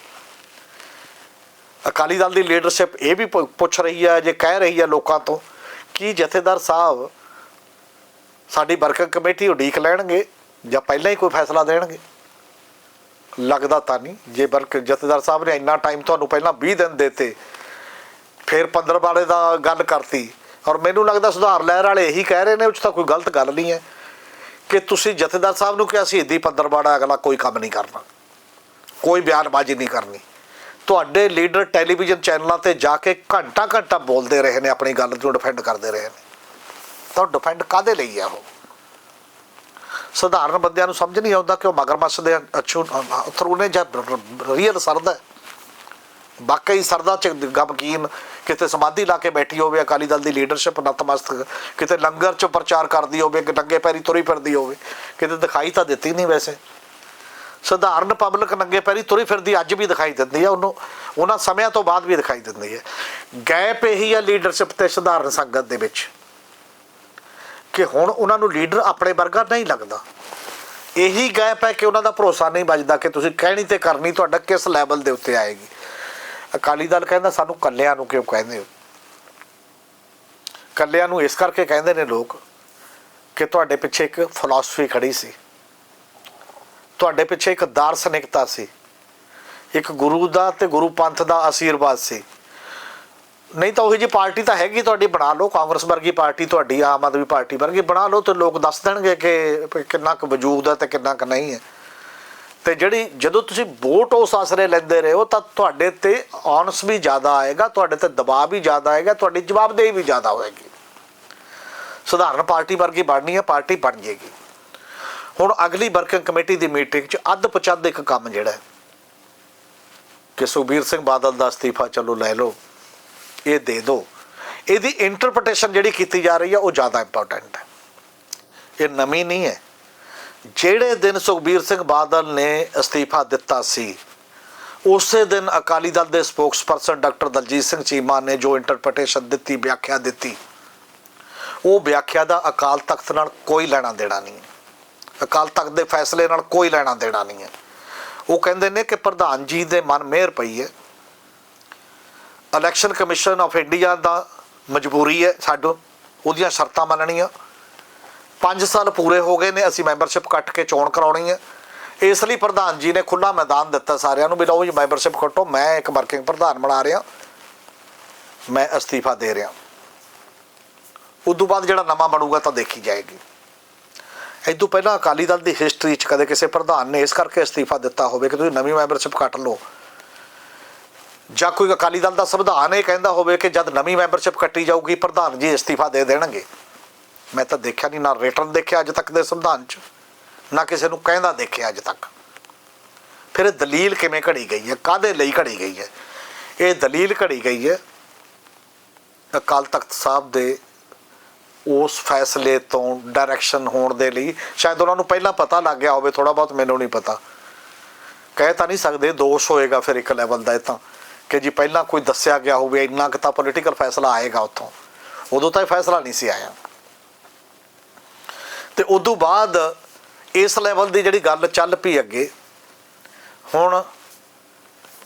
ਅਕਾਲੀ ਦਲ ਦੀ ਲੀਡਰਸ਼ਿਪ ਇਹ ਵੀ ਪੁੱਛ ਰਹੀ ਹੈ ਜੇ ਕਹਿ ਰਹੀ ਹੈ ਲੋਕਾਂ ਤੋਂ ਕਿ ਜਥੇਦਾਰ ਸਾਹਿਬ ਸਾਡੀ ਵਰਕਿੰਗ ਕਮੇਟੀ ਉਡੀਕ ਲੈਣਗੇ ਜਾਂ ਪਹਿਲਾਂ ਹੀ ਕੋਈ ਫੈਸਲਾ ਦੇਣਗੇ। ਲੱਗਦਾ ਤਾਂ ਨਹੀਂ। ਜੇ ਵਰਕ ਜਥੇਦਾਰ ਸਾਹਿਬ ਨੇ ਇੰਨਾ ਟਾਈਮ ਤੁਹਾਨੂੰ ਪਹਿਲਾਂ 20 ਦਿਨ ਦਿੱਤੇ, ਫਿਰ 15 ਵਾਲੇ ਦਾ ਗੱਲ ਕਰਤੀ। ਔਰ ਮੈਨੂੰ ਲੱਗਦਾ ਸੁਧਾਰ ਲਹਿਰ ਵਾਲੇ ਇਹੀ ਕਹਿ ਰਹੇ ਨੇ, ਉਹ 'ਚ ਤਾਂ ਕੋਈ ਗਲਤ ਗੱਲ ਨਹੀਂ ਹੈ। ਕਿ ਤੁਸੀਂ ਜਥੇਦਾਰ ਸਾਹਿਬ ਨੂੰ ਕਿਹਾ ਸੀ ਸ਼ਹੀਦੀ ਪੰਦਰਵਾੜਾ ਅਗਲਾ ਕੋਈ ਕੰਮ ਨਹੀਂ ਕਰਨਾ। ਕੋਈ ਬਿਆਨਬਾਜ਼ੀ ਨਹੀਂ ਕਰਨੀ। ਤੁਹਾਡੇ ਲੀਡਰ ਟੈਲੀਵਿਜ਼ਨ ਚੈਨਲਾਂ ਤੇ ਜਾ ਕੇ ਘੰਟਾ ਘੰਟਾ ਬੋਲਦੇ ਰਹੇ ਨੇ, ਆਪਣੀ ਗੱਲ ਨੂੰ ਡਿਫੈਂਡ ਕਰਦੇ ਰਹੇ ਨੇ। ਤਾਂ ਡਿਫੈਂਡ ਕਾਦੇ ਲਈ ਆ ਉਹ? ਸਧਾਰਨ ਬੰਦਿਆਂ ਨੂੰ ਸਮਝ ਨਹੀਂ ਆਉਂਦਾ ਕਿ ਉਹ ਮਗਰਮੱਛ ਦੇ ਅਛੂ ਥਰੂ ਨੇ ਜਾਂ ਰੀਅਲ ਸਰਦਾ ਹੈ। ਸਰਦਾ ਚ ਗਮਕੀਨ ਕਿਤੇ ਸਮਾਧੀ ਲਾ ਕੇ ਬੈਠੀ ਹੋਵੇ, ਅਕਾਲੀ ਦਲ ਦੀ ਲੀਡਰਸ਼ਿਪ ਨਤਮਸਤਕ, ਕਿਤੇ ਲੰਗਰ ਚ ਪ੍ਰਚਾਰ ਕਰਦੀ ਹੋਵੇ, ਕਿ ਨੰਗੇ ਪੈਰੀ ਤੁਰੀ ਫਿਰਦੀ ਹੋਵੇ, ਕਿਤੇ ਦਿਖਾਈ ਤਾਂ ਦਿੱਤੀ ਨਹੀਂ ਵੈਸੇ। ਸਧਾਰਨ ਪਬਲਿਕ ਨੰਗੇ ਪੈਰੀ ਤੁਰੀ ਫਿਰਦੀ ਅੱਜ ਵੀ ਦਿਖਾਈ ਦਿੰਦੀ ਹੈ ਉਹਨੂੰ, ਉਹਨਾਂ ਸਮਿਆਂ ਤੋਂ ਬਾਅਦ ਵੀ ਦਿਖਾਈ ਦਿੰਦੀ ਹੈ। ਗੈਪ ਇਹੀ ਹੈ ਲੀਡਰਸ਼ਿਪ ਤੇ ਸਧਾਰਨ ਸੰਗਤ ਦੇ ਵਿੱਚ। ਕਿ ਹੁਣ ਉਹਨਾਂ ਨੂੰ ਲੀਡਰ ਆਪਣੇ ਵਰਗਾ ਨਹੀਂ ਲੱਗਦਾ। ਇਹੀ ਗੈਪ ਹੈ ਕਿ ਉਹਨਾਂ ਦਾ ਭਰੋਸਾ ਨਹੀਂ ਵੱਜਦਾ ਕਿ ਤੁਸੀਂ ਕਹਿਣੀ ਤੇ ਕਰਨੀ ਤੁਹਾਡਾ ਕਿਸ ਲੈਵਲ ਦੇ ਉੱਤੇ ਆਏਗੀ। ਅਕਾਲੀ ਦਲ ਕਹਿੰਦਾ ਸਾਨੂੰ ਕੱਲਿਆਂ ਨੂੰ ਕਿਉਂ ਕਹਿੰਦੇ ਹੋ? ਕੱਲਿਆਂ ਨੂੰ ਇਸ ਕਰਕੇ ਕਹਿੰਦੇ ਨੇ ਲੋਕ ਕਿ ਤੁਹਾਡੇ ਪਿੱਛੇ ਇੱਕ ਫਿਲਾਸਫੀ ਖੜੀ ਸੀ। ਤੁਹਾਡੇ ਪਿੱਛੇ ਇੱਕ ਦਾਰਸ਼ਨਿਕਤਾ ਸੀ। ਇੱਕ ਗੁਰੂ ਦਾ ਤੇ ਗੁਰੂ ਪੰਥ ਦਾ ਆਸ਼ੀਰਵਾਦ ਸੀ। ਨਹੀਂ ਤਾਂ ਉਹੀ ਜੀ ਪਾਰਟੀ ਤਾਂ ਹੈਗੀ, ਤੁਹਾਡੀ ਬਣਾ ਲਓ, ਕਾਂਗਰਸ ਵਰਗੀ ਪਾਰਟੀ ਤੁਹਾਡੀ, ਆਮ ਆਦਮੀ ਪਾਰਟੀ ਵਰਗੀ ਬਣਾ ਲਓ ਤੇ ਲੋਕ ਦੱਸ ਦੇਣਗੇ ਕਿ ਕਿੰਨਾ ਕੁ ਵਜੂਦ ਹੈ ਤੇ ਕਿੰਨਾ ਕੁ ਨਹੀਂ ਹੈ। ਤੇ ਜਿਹੜੀ ਜਦੋਂ ਤੁਸੀਂ ਵੋਟ ਉਸ ਆਸਰੇ ਲੈਂਦੇ ਰਹੇ ਹੋ, ਤਾਂ ਤੁਹਾਡੇ ਤੇ ਔਨਸ ਵੀ ਜ਼ਿਆਦਾ ਆਏਗਾ, ਤੁਹਾਡੇ ਤੇ ਦਬਾਅ ਵੀ ਜ਼ਿਆਦਾ ਆਏਗਾ, ਤੁਹਾਡੀ ਜਵਾਬਦੇਹੀ ਵੀ ਜ਼ਿਆਦਾ ਹੋਏਗੀ। ਸਧਾਰਨ ਪਾਰਟੀ ਵਰਗੀ ਬਣਨੀ ਹੈ, ਪਾਰਟੀ ਬਣ ਜੇਗੀ। ਹੁਣ ਅਗਲੀ ਵਰਕਿੰਗ ਕਮੇਟੀ ਦੀ ਮੀਟਿੰਗ 'ਚ ਅੱਧ ਪਚੱਧ ਇੱਕ ਕੰਮ ਜਿਹੜਾ ਕਿ ਸੁਖਬੀਰ ਸਿੰਘ ਬਾਦਲ ਦਾ ਅਸਤੀਫਾ ਚਲੋ ਲੈ ਲਓ। ਇਹ ਦੇ ਦਿਓ ਇਹਦੀ ਇੰਟਰਪ੍ਰੀਟੇਸ਼ਨ ਜਿਹੜੀ ਕੀਤੀ ਜਾ ਰਹੀ ਹੈ ਉਹ ਜ਼ਿਆਦਾ ਇੰਪੋਰਟੈਂਟ ਹੈ। ਇਹ ਨਵੀਂ ਨਹੀਂ ਹੈ। ਜਿਹੜੇ ਦਿਨ ਸੁਖਬੀਰ ਸਿੰਘ ਬਾਦਲ ਨੇ ਅਸਤੀਫਾ ਦਿੱਤਾ ਸੀ, ਉਸੇ ਦਿਨ ਅਕਾਲੀ ਦਲ ਦੇ ਸਪੋਕਸਪਰਸਨ ਡਾਕਟਰ ਦਲਜੀਤ ਸਿੰਘ ਚੀਮਾ ਨੇ ਜੋ ਇੰਟਰਪ੍ਰੀਟੇਸ਼ਨ ਦਿੱਤੀ, ਵਿਆਖਿਆ ਦਿੱਤੀ, ਉਹ ਵਿਆਖਿਆ ਦਾ ਅਕਾਲ ਤਖਤ ਨਾਲ ਕੋਈ ਲੈਣਾ ਦੇਣਾ ਨਹੀਂ ਹੈ। ਅਕਾਲ ਤਖਤ ਦੇ ਫੈਸਲੇ ਨਾਲ ਕੋਈ ਲੈਣਾ ਦੇਣਾ ਨਹੀਂ ਹੈ। ਉਹ ਕਹਿੰਦੇ ਨੇ ਕਿ ਪ੍ਰਧਾਨ ਜੀ ਦੇ ਮਨ ਮਿਹਰ ਪਈ ਹੈ। ਇਲੈਕਸ਼ਨ ਕਮਿਸ਼ਨ ਆਫ ਇੰਡੀਆ ਦਾ ਮਜਬੂਰੀ ਹੈ ਸਾਡੋ, ਉਹਦੀਆਂ ਸ਼ਰਤਾਂ ਮੰਨਣੀਆਂ। 5 ਸਾਲ ਪੂਰੇ ਹੋ ਗਏ ਨੇ, ਅਸੀਂ ਮੈਂਬਰਸ਼ਿਪ ਕੱਟ ਕੇ ਚੋਣ ਕਰਾਉਣੀ ਹੈ। ਇਸ ਲਈ ਪ੍ਰਧਾਨ ਜੀ ਨੇ ਖੁੱਲਾ ਮੈਦਾਨ ਦਿੱਤਾ ਸਾਰਿਆਂ ਨੂੰ ਵੀ ਲਓ ਜੀ ਮੈਂਬਰਸ਼ਿਪ ਕੱਟੋ, ਮੈਂ ਇੱਕ ਵਰਕਿੰਗ ਪ੍ਰਧਾਨ ਬਣਾ ਰਿਹਾ। ਮੈਂ ਅਸਤੀਫਾ ਦੇ ਰਿਹਾ। ਉਦੋਂ ਬਾਅਦ ਜਿਹੜਾ ਨਵਾਂ ਬਣੂਗਾ ਤਾਂ ਦੇਖੀ ਜਾਏਗੀ। ਇਦੋਂ ਪਹਿਲਾਂ ਅਕਾਲੀ ਦਲ ਦੀ ਹਿਸਟਰੀ 'ਚ ਕਦੇ ਕਿਸੇ ਪ੍ਰਧਾਨ ਨੇ ਇਸ ਕਰਕੇ ਅਸਤੀਫਾ ਦਿੱਤਾ ਹੋਵੇ ਕਿ ਤੁਸੀਂ ਨਵੀਂ ਮੈਂਬਰਸ਼ਿਪ ਕੱਟ ਲਓ। ਜਾਂ ਕੋਈ ਅਕਾਲੀ ਦਲ ਦਾ ਸੰਵਿਧਾਨ ਇਹ ਕਹਿੰਦਾ ਹੋਵੇ ਕਿ ਜਦ ਨਵੀਂ ਮੈਂਬਰਸ਼ਿਪ ਕੱਟੀ ਜਾਊਗੀ, ਪ੍ਰਧਾਨ ਜੀ ਅਸਤੀਫਾ ਦੇ ਦੇਣਗੇ। ਮੈਂ ਤਾਂ ਦੇਖਿਆ ਨਹੀਂ, ਨਾ ਰਿਟਰਨ ਦੇਖਿਆ ਅੱਜ ਤੱਕ ਦੇ ਸੰਵਿਧਾਨ 'ਚ, ਨਾ ਕਿਸੇ ਨੂੰ ਕਹਿੰਦਾ ਦੇਖਿਆ ਅੱਜ ਤੱਕ। ਫਿਰ ਇਹ ਦਲੀਲ ਕਿਵੇਂ ਘੜੀ ਗਈ ਹੈ? ਕਾਦੇ ਲਈ ਘੜੀ ਗਈ ਹੈ? ਇਹ ਦਲੀਲ ਘੜੀ ਗਈ ਹੈ ਅਕਾਲ ਤਖਤ ਸਾਹਿਬ ਦੇ ਉਸ ਫੈਸਲੇ ਤੋਂ ਡਾਇਰੈਕਸ਼ਨ ਹੋਣ ਦੇ ਲਈ। ਸ਼ਾਇਦ ਉਹਨਾਂ ਨੂੰ ਪਹਿਲਾਂ ਪਤਾ ਲੱਗ ਗਿਆ ਹੋਵੇ ਥੋੜਾ ਬਹੁਤ ਮੈਨੂੰ ਨਹੀਂ ਪਤਾ। ਕਹਿ ਤਾਂ ਨਹੀਂ ਸਕਦੇ, ਦੋਸ਼ ਹੋਏਗਾ ਫਿਰ ਇੱਕ ਲੈਵਲ ਦਾ ਇਹ ਤਾਂ। ਕਿ ਜੀ ਪਹਿਲਾਂ ਕੋਈ ਦੱਸਿਆ ਗਿਆ ਹੋਵੇ, ਇੰਨਾ ਕੁ ਤਾਂ ਪੋਲੀਟੀਕਲ ਫੈਸਲਾ ਆਏਗਾ ਉੱਥੋਂ। ਉਦੋਂ ਤਾਂ ਇਹ ਫੈਸਲਾ ਨਹੀਂ ਸੀ ਆਇਆ। ਤੇ ਉਦੋਂ ਬਾਅਦ ਇਸ ਲੈਵਲ ਦੀ ਜਿਹੜੀ ਗੱਲ ਚੱਲ ਪਈ ਅੱਗੇ, ਹੁਣ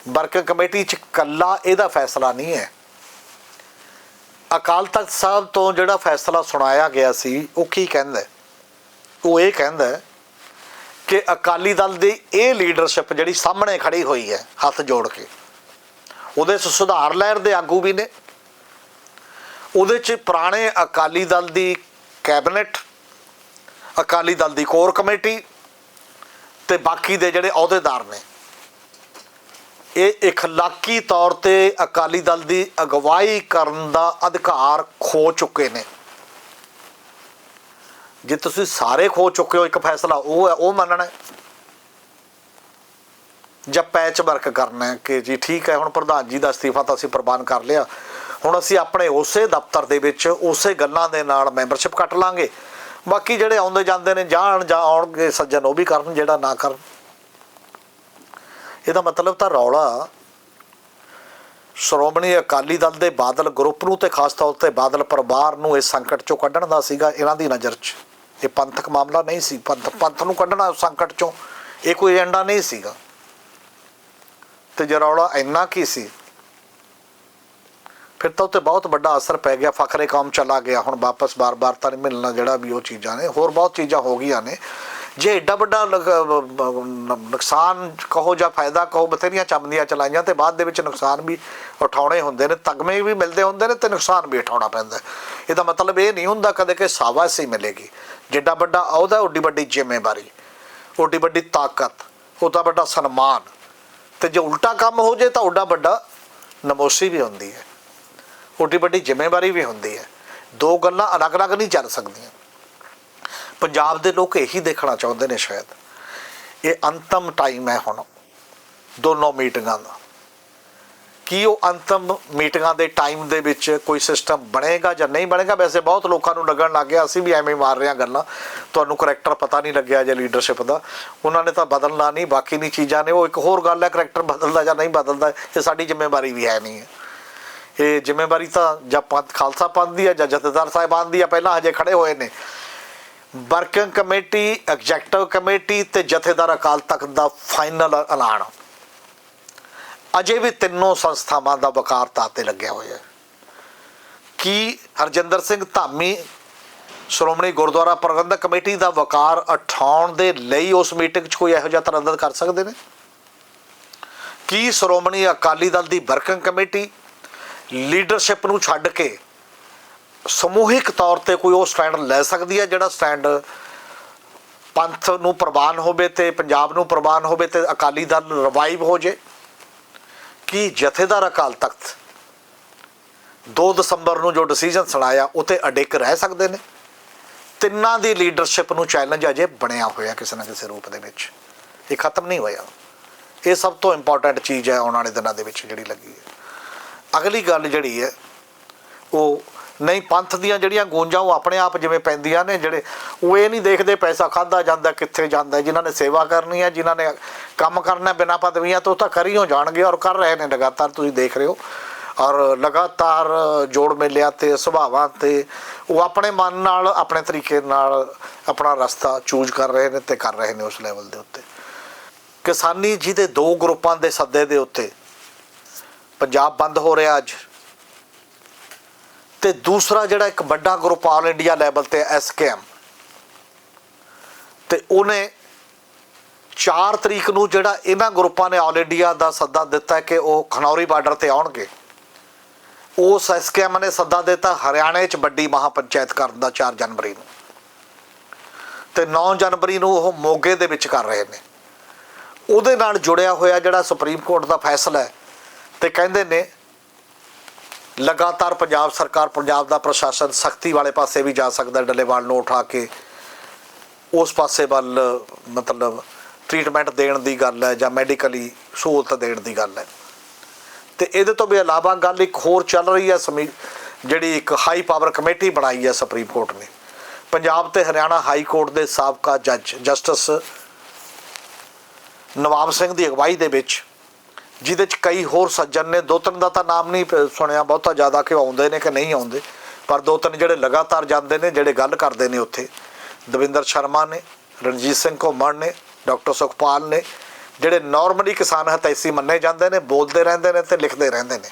ਵਰਕਿੰਗ ਕਮੇਟੀ ਚ ਕੱਲਾ ਇਹਦਾ ਫੈਸਲਾ ਨਹੀਂ ਹੈ। ਅਕਾਲ ਤਖਤ ਸਾਹਿਬ ਤੋਂ ਜਿਹੜਾ ਫੈਸਲਾ ਸੁਣਾਇਆ ਗਿਆ ਸੀ, ਉਹ ਕੀ ਕਹਿੰਦਾ ਉਹ ਇਹ ਕਹਿੰਦਾ ਕਿ ਅਕਾਲੀ ਦਲ ਦੀ ਇਹ ਲੀਡਰਸ਼ਿਪ ਜਿਹੜੀ ਸਾਹਮਣੇ ਖੜੀ ਹੋਈ ਹੈ, ਹੱਥ ਜੋੜ ਕੇ ਉਹਦੇ 'ਚ ਸੁਧਾਰ ਲਹਿਰ ਦੇ ਆਗੂ ਵੀ ਨੇ। ਉਹਦੇ 'ਚ ਪੁਰਾਣੇ ਅਕਾਲੀ ਦਲ ਦੀ ਕੈਬਨਿਟ, ਅਕਾਲੀ ਦਲ ਦੀ ਕੋਰ ਕਮੇਟੀ ਤੇ ਬਾਕੀ ਦੇ ਜਿਹੜੇ ਅਹੁਦੇਦਾਰ ਨੇ। ਇਹ ਇਖਲਾਕੀ ਤੌਰ ਤੇ ਅਕਾਲੀ ਦਲ ਦੀ ਅਗਵਾਈ ਕਰਨ ਦਾ ਅਧਿਕਾਰ ਖੋ ਚੁੱਕੇ ਨੇ। ਜੇ ਤੁਸੀਂ ਸਾਰੇ ਖੋ ਚੁੱਕੇ ਹੋ, ਇੱਕ ਫੈਸਲਾ ਉਹ ਹੈ, ਉਹ ਮੰਨਣਾ ਹੈ। ਜਾਂ ਪੈਚ ਵਰਕ ਕਰਨਾ ਹੈ ਕਿ ਜੀ ਠੀਕ ਹੈ, ਹੁਣ ਪ੍ਰਧਾਨ ਜੀ ਦਾ ਅਸਤੀਫਾ ਤਾਂ ਅਸੀਂ ਪ੍ਰਵਾਨ ਕਰ ਲਿਆ। ਹੁਣ ਅਸੀਂ ਆਪਣੇ ਉਸੇ ਦਫ਼ਤਰ ਦੇ ਵਿੱਚ ਉਸੇ ਗੱਲਾਂ ਦੇ ਨਾਲ ਮੈਂਬਰਸ਼ਿਪ ਕੱਟ ਲਾਂਗੇ। ਬਾਕੀ ਜਿਹੜੇ ਆਉਂਦੇ ਜਾਂਦੇ ਨੇ, ਜਾਣ ਜਾਂ ਆਉਣਗੇ ਸੱਜਣ, ਉਹ ਵੀ ਕਰਨ, ਜਿਹੜਾ ਨਾ ਕਰਨ। ਇਹਦਾ ਮਤਲਬ ਤਾਂ ਰੌਲਾ ਸ਼੍ਰੋਮਣੀ ਅਕਾਲੀ ਦਲ ਦੇ ਬਾਦਲ ਗਰੁੱਪ ਨੂੰ ਤੇ ਖਾਸ ਤੌਰ ਤੇ ਬਾਦਲ ਪਰਿਵਾਰ ਨੂੰ ਇਸ ਸੰਕਟ ਚੋਂ ਕੱਢਣ ਦਾ ਸੀਗਾ, ਇਹਨਾਂ ਦੀ ਨਜ਼ਰ 'ਚ। ਇਹ ਪੰਥਕ ਮਾਮਲਾ ਨਹੀਂ ਸੀ। ਪੰਥ ਪੰਥ ਨੂੰ ਕੱਢਣਾ ਉਸ ਸੰਕਟ ਚੋਂ, ਇਹ ਕੋਈ ਏਜੰਡਾ ਨਹੀਂ ਸੀਗਾ। ਤੇ ਜੇ ਰੌਲਾ ਇੰਨਾ ਕੀ ਸੀ? ਫਿਰ ਤਾਂ ਉੱਤੇ ਬਹੁਤ ਵੱਡਾ ਅਸਰ ਪੈ ਗਿਆ, ਫਖਰੇ ਕੌਮ ਚਲਾ ਗਿਆ, ਹੁਣ ਵਾਪਸ ਬਾਰ-ਬਾਰ ਤਾਂ ਨਹੀਂ ਮਿਲਣਾ ਜਿਹੜਾ ਵੀ ਉਹ ਚੀਜ਼ਾਂ ਨੇ, ਹੋਰ ਬਹੁਤ ਚੀਜ਼ਾਂ ਹੋ ਗਈਆਂ ਨੇ। ਜੇ ਏਡਾ ਵੱਡਾ ਨੁਕਸਾਨ ਕਹੋ ਜਾਂ ਫਾਇਦਾ ਕਹੋ, ਬਥੇਰੀਆਂ ਚੰਮਦੀਆਂ ਚਲਾਈਆਂ ਤੇ ਬਾਅਦ ਦੇ ਵਿੱਚ ਨੁਕਸਾਨ ਵੀ ਉਠਾਉਣੇ ਹੁੰਦੇ ਨੇ, ਤਗਮੇ ਵੀ ਮਿਲਦੇ ਹੁੰਦੇ ਨੇ ਤੇ ਨੁਕਸਾਨ ਵੀ ਉਠਾਉਣਾ ਪੈਂਦਾ। ਇਹਦਾ ਮਤਲਬ ਇਹ ਨਹੀਂ ਹੁੰਦਾ ਕਦੇ ਕਿ ਸ਼ਾਬਾਸ਼ੀ ਮਿਲੇਗੀ। ਜਿੱਡਾ ਵੱਡਾ ਅਹੁਦਾ ਓਡੀ ਵੱਡੀ ਜ਼ਿੰਮੇਵਾਰੀ ਓਡੀ ਵੱਡੀ ਤਾਕਤ, ਉਹਦਾ ਵੱਡਾ ਸਨਮਾਨ ਤੇ ਜੇ ਉਲਟਾ ਕੰਮ ਹੋ ਜੇ ਤਾਂ ਓਡਾ ਵੱਡਾ ਨਮੋਸ਼ੀ ਵੀ ਹੁੰਦੀ ਹੈ। ਓਡੀ ਵੱਡੀ ਜ਼ਿੰਮੇਵਾਰੀ ਵੀ ਹੁੰਦੀ ਹੈ। ਦੋ ਗੱਲਾਂ ਅਲੱਗ-ਅਲੱਗ ਨਹੀਂ ਚੱਲ ਸਕਦੀਆਂ। ਪੰਜਾਬ ਦੇ ਲੋਕ ਇਹੀ ਦੇਖਣਾ ਚਾਹੁੰਦੇ ਨੇ ਸ਼ਾਇਦ। ਇਹ ਅੰਤਮ ਟਾਈਮ ਹੈ ਹੁਣ। ਦੋਨੋਂ ਮੀਟਿੰਗਾਂ ਦਾ। ਕੀ ਉਹ ਅੰਤਮ ਮੀਟਿੰਗਾਂ ਦੇ ਟਾਈਮ ਦੇ ਵਿੱਚ ਕੋਈ ਸਿਸਟਮ ਬਣੇਗਾ ਜਾਂ ਨਹੀਂ ਬਣੇਗਾ? ਵੈਸੇ ਬਹੁਤ ਲੋਕਾਂ ਨੂੰ ਲੱਗਣ ਲੱਗ ਗਿਆ, ਅਸੀਂ ਵੀ ਐਵੇਂ ਮਾਰ ਰਹੇ ਹਾਂ ਗੱਲਾਂ। ਤੁਹਾਨੂੰ ਕਰੈਕਟਰ ਪਤਾ ਨਹੀਂ ਲੱਗਿਆ ਜੇ ਲੀਡਰਸ਼ਿਪ ਦਾ। ਉਹਨਾਂ ਨੇ ਤਾਂ ਬਦਲਣਾ ਨਹੀਂ, ਬਾਕੀ ਨਹੀਂ ਚੀਜ਼ਾਂ ਨੇ। ਉਹ ਇੱਕ ਹੋਰ ਗੱਲ ਹੈ ਕਰੈਕਟਰ ਬਦਲਦਾ ਜਾਂ ਨਹੀਂ ਬਦਲਦਾ, ਇਹ ਸਾਡੀ ਜ਼ਿੰਮੇਵਾਰੀ ਵੀ ਹੈ ਨਹੀਂ ਹੈ ਇਹ ਜ਼ਿੰਮੇਵਾਰੀ ਤਾਂ ਜਾਂ ਪੰਥ ਖਾਲਸਾ ਪੰਥ ਦੀ ਹੈ ਜਾਂ ਜਥੇਦਾਰ ਸਾਹਿਬਾਨ ਦੀ ਹੈ ਪਹਿਲਾਂ ਹਜੇ ਖੜੇ ਹੋਏ ਨੇ। ਵਰਕਿੰਗ ਕਮੇਟੀ ਐਗਜ਼ੈਕਟਿਵ ਕਮੇਟੀ ਤੇ ਜਥੇਦਾਰ ਅਕਾਲ ਤਖਤ ਦਾ ਫਾਈਨਲ ਐਲਾਨ। ਅਜੇ ਵੀ ਤਿੰਨੋਂ ਸੰਸਥਾਵਾਂ ਦਾ ਵਕਾਰ ਤਾਤੇ ਲੱਗਿਆ ਹੋਇਆ ਹੈ। ਕੀ ਹਰਜਿੰਦਰ ਸਿੰਘ ਧਾਮੀ ਸ਼੍ਰੋਮਣੀ ਗੁਰਦੁਆਰਾ ਪ੍ਰਬੰਧਕ ਕਮੇਟੀ ਦਾ ਵਕਾਰ ਉਠਾਉਣ ਦੇ ਲਈ ਉਸ ਮੀਟਿੰਗ 'ਚ ਕੋਈ ਇਹੋ ਜਿਹਾ ਤਰੱਦਦ ਕਰ ਸਕਦੇ ਨੇ? ਕੀ ਸ਼੍ਰੋਮਣੀ ਅਕਾਲੀ ਦਲ ਦੀ ਵਰਕਿੰਗ ਕਮੇਟੀ ਲੀਡਰਸ਼ਿਪ ਨੂੰ ਛੱਡ ਕੇ ਸਮੂਹਿਕ ਤੌਰ ਤੇ ਕੋਈ ਉਹ ਸਟੈਂਡ ਲੈ ਸਕਦੀ ਹੈ ਜਿਹੜਾ ਸਟੈਂਡ ਪੰਥ ਨੂੰ ਪ੍ਰਵਾਨ ਹੋਵੇ ਤੇ ਪੰਜਾਬ ਨੂੰ ਪ੍ਰਵਾਨ ਹੋਵੇ ਤੇ ਅਕਾਲੀ ਦਲ ਰਿਵਾਈਵ ਹੋ ਜੇ? ਕਿ ਜਥੇਦਾਰ ਅਕਾਲ ਤਖਤ 2 ਦਸੰਬਰ ਨੂੰ ਜੋ ਡਿਸੀਜਨ ਸੁਣਾਇਆ ਉਤੇ ਅਡਿੱਕ ਰਹਿ ਸਕਦੇ ਨੇ? ਤਿੰਨਾਂ ਦੀ ਲੀਡਰਸ਼ਿਪ ਨੂੰ ਚੈਲੰਜ ਅਜੇ ਬਣਿਆ ਹੋਇਆ ਕਿਸੇ ਨਾ ਕਿਸੇ ਰੂਪ ਦੇ ਵਿੱਚ। ਇਹ ਖਤਮ ਨਹੀਂ ਹੋਇਆ। ਇਹ ਸਭ ਤੋਂ ਇੰਪੋਰਟੈਂਟ ਚੀਜ਼ ਹੈ ਆਉਣ ਵਾਲੇ ਦਿਨਾਂ ਦੇ ਵਿੱਚ ਜਿਹੜੀ ਲੱਗੀ ਹੈ। ਅਗਲੀ ਗੱਲ ਜਿਹੜੀ ਹੈ, ਉਹ ਨਹੀਂ, ਪੰਥ ਦੀਆਂ ਜਿਹੜੀਆਂ ਗੂੰਜਾਂ ਉਹ ਆਪਣੇ ਆਪ ਜਿਵੇਂ ਪੈਂਦੀਆਂ ਨੇ, ਜਿਹੜੇ ਉਹ ਇਹ ਨਹੀਂ ਦੇਖਦੇ ਪੈਸਾ ਖਾਦਾ ਜਾਂਦਾ, ਕਿੱਥੇ ਜਾਂਦਾ। ਜਿਨ੍ਹਾਂ ਨੇ ਸੇਵਾ ਕਰਨੀ ਹੈ, ਜਿਨ੍ਹਾਂ ਨੇ ਕੰਮ ਕਰਨਾ ਬਿਨਾਂ ਪਦਵੀਆਂ ਤੋਂ, ਉਹ ਤਾਂ ਹੀ ਹੋ ਜਾਣਗੇ ਔਰ ਕਰ ਰਹੇ ਨੇ ਲਗਾਤਾਰ, ਤੁਸੀਂ ਦੇਖ ਰਹੇ ਹੋ। ਔਰ ਲਗਾਤਾਰ ਜੋੜ ਮੇਲਿਆਂ ਤੇ, ਸੁਭਾਵਾਂ ਤੇ, ਉਹ ਆਪਣੇ ਮਨ ਨਾਲ, ਆਪਣੇ ਤਰੀਕੇ ਨਾਲ ਆਪਣਾ ਰਸਤਾ ਚੂਜ਼ ਕਰ ਰਹੇ ਨੇ ਤੇ ਕਰ ਰਹੇ ਨੇ ਉਸ ਲੈਵਲ ਦੇ ਉੱਤੇ। ਕਿਸਾਨੀ ਜਿਹਦੇ ਦੋ ਗਰੁੱਪਾਂ ਦੇ ਸੱਦੇ ਦੇ ਉੱਤੇ, ਪੰਜਾਬ ਬੰਦ ਹੋ ਰਿਹਾ ਅੱਜ। ਤੇ ਦੂਸਰਾ ਜਿਹੜਾ ਇੱਕ ਵੱਡਾ ਗਰੁੱਪ ਆਲ ਇੰਡੀਆ ਲੈਵਲ ਤੇ ਐਸਕੇਐਮ ਤੇ ਉਹਨੇ 4 ਤਰੀਕ ਨੂੰ ਜਿਹੜਾ ਇਹਨਾਂ ਗਰੁੱਪਾਂ ਨੇ ਆਲ ਇੰਡੀਆ ਦਾ ਸੱਦਾ ਦਿੱਤਾ ਕਿ ਉਹ ਖਨੌਰੀ ਬਾਰਡਰ ਤੇ ਆਉਣਗੇ। ਉਸ ਐਸਕੇਐਮ ਨੇ ਸੱਦਾ ਦਿੱਤਾ ਹਰਿਆਣੇ 'ਚ ਵੱਡੀ ਮਹਾਪੰਚਾਇਤ ਕਰਨ ਦਾ 4 ਜਨਵਰੀ ਨੂੰ। ਤੇ 9 ਜਨਵਰੀ ਨੂੰ ਉਹ ਮੋਗੇ ਦੇ ਵਿੱਚ ਕਰ ਰਹੇ ਨੇ। ਉਹਦੇ ਨਾਲ ਜੁੜਿਆ ਹੋਇਆ ਜਿਹੜਾ ਸੁਪਰੀਮ ਕੋਰਟ ਦਾ ਫੈਸਲਾ ਹੈ, ਤੇ ਕਹਿੰਦੇ ਨੇ ਲਗਾਤਾਰ ਪੰਜਾਬ ਸਰਕਾਰ, ਪੰਜਾਬ ਦਾ ਪ੍ਰਸ਼ਾਸਨ ਸਖਤੀ ਵਾਲੇ ਪਾਸੇ ਵੀ ਜਾ ਸਕਦਾ ਡੱਲੇਵਾਲ ਨੂੰ ਉਠਾ ਕੇ ਉਸ ਪਾਸੇ ਵੱਲ, ਮਤਲਬ ਟ੍ਰੀਟਮੈਂਟ ਦੇਣ ਦੀ ਗੱਲ ਹੈ ਜਾਂ ਮੈਡੀਕਲੀ ਸਹੂਲਤ ਦੇਣ ਦੀ ਗੱਲ ਹੈ। ਤੇ ਇਹਦੇ ਤੋਂ ਵੀ ਇਲਾਵਾ ਗੱਲ ਇੱਕ ਹੋਰ ਚੱਲ ਰਹੀ ਹੈ ਸਮੀ, ਜਿਹੜੀ ਇੱਕ ਹਾਈ ਪਾਵਰ ਕਮੇਟੀ ਬਣਾਈ ਹੈ ਸੁਪਰੀਮ ਕੋਰਟ ਨੇ। ਪੰਜਾਬ ਤੇ ਹਰਿਆਣਾ ਹਾਈ ਕੋਰਟ ਦੇ ਸਾਬਕਾ ਜੱਜ ਜਸਟਿਸ ਨਵਾਬ ਸਿੰਘ ਦੀ ਅਗਵਾਈ ਦੇ ਵਿੱਚ ਜਿਹਦੇ ਚ ਕਈ ਹੋਰ ਸੱਜਣ ਨੇ ਦੋ ਤਿੰਨ ਦਾ ਤਾਂ ਨਾਮ ਨਹੀਂ ਸੁਣਿਆ ਬਹੁਤਾ, ਜ਼ਿਆਦਾ ਕਿ ਉਹ ਆਉਂਦੇ ਨੇ ਕਿ ਨਹੀਂ ਆਉਂਦੇ। ਪਰ ਦੋ ਤਿੰਨ ਜਿਹੜੇ ਲਗਾਤਾਰ ਜਾਂਦੇ ਨੇ, ਜਿਹੜੇ ਗੱਲ ਕਰਦੇ ਨੇ ਉੱਥੇ। ਦਵਿੰਦਰ ਸ਼ਰਮਾ ਨੇ, ਰਣਜੀਤ ਸਿੰਘ ਘੁੰਮਣ ਨੇ, ਡਾਕਟਰ ਸੁਖਪਾਲ ਨੇ, ਜਿਹੜੇ ਨਾਰਮਲੀ ਕਿਸਾਨ ਹਤੈਸੀ ਮੰਨੇ ਜਾਂਦੇ ਨੇ, ਬੋਲਦੇ ਰਹਿੰਦੇ ਨੇ ਤੇ ਲਿਖਦੇ ਰਹਿੰਦੇ ਨੇ।